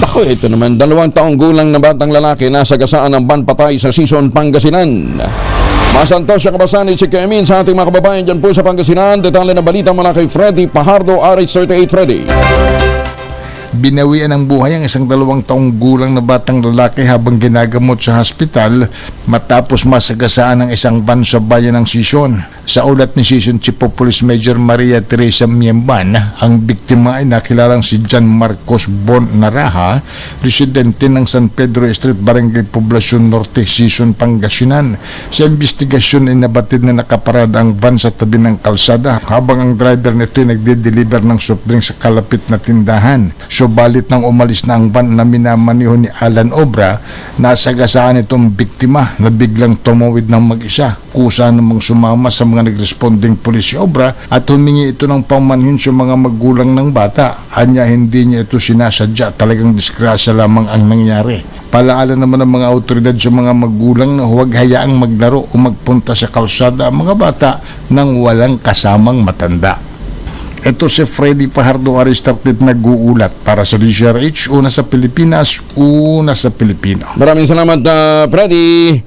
Naku, ito naman, dalawang taong gulang na batang lalaki nasa gasaan ng ban patay sa Sison, Pangasinan. Masantos siya kabasanin si Kemin sa ating mga kababayan dyan po sa Pangasinan. Detalye ng balita mula kay Freddy Pajardo, RH38 Freddy. Binawian ng buhay ang isang dalawang taong gulang na batang lalaki habang ginagamot sa hospital matapos masagasaan ng isang van sa bayan ng Sison. Sa ulat ni Sison Chief of Police Major Maria Teresa Miemban, ang biktima ay nakilalang si John Marcos Bon Naraha, residente ng San Pedro Street, Barangay Poblacion Norte, Sison, Pangasinan. Sa investigasyon ay nabatid na nakaparada ang van sa tabi ng kalsada habang ang driver nito ay nagde-deliver ng soft drink sa kalapit na tindahan. Subalit nang umalis na ang van na minamaniho ni Alan Obra, nasagasaan itong biktima na biglang tumawid ng mag-isa. Kusa namang sumama sa mga nagresponding pulis si Obra at humingi ito ng pamanhin sa mga magulang ng bata. Anya hindi niya ito sinasadya, talagang disgrasya lamang ang nangyari. Palaala naman ng mga autoridad sa mga magulang na huwag hayaang maglaro o magpunta sa kalsada ang mga bata nang walang kasamang matanda. Ito si Freddy Fajardo Aristartet nag-uulat para sa DCRH, una sa Pilipinas, una sa Pilipino. Maraming salamat, uh, Freddy.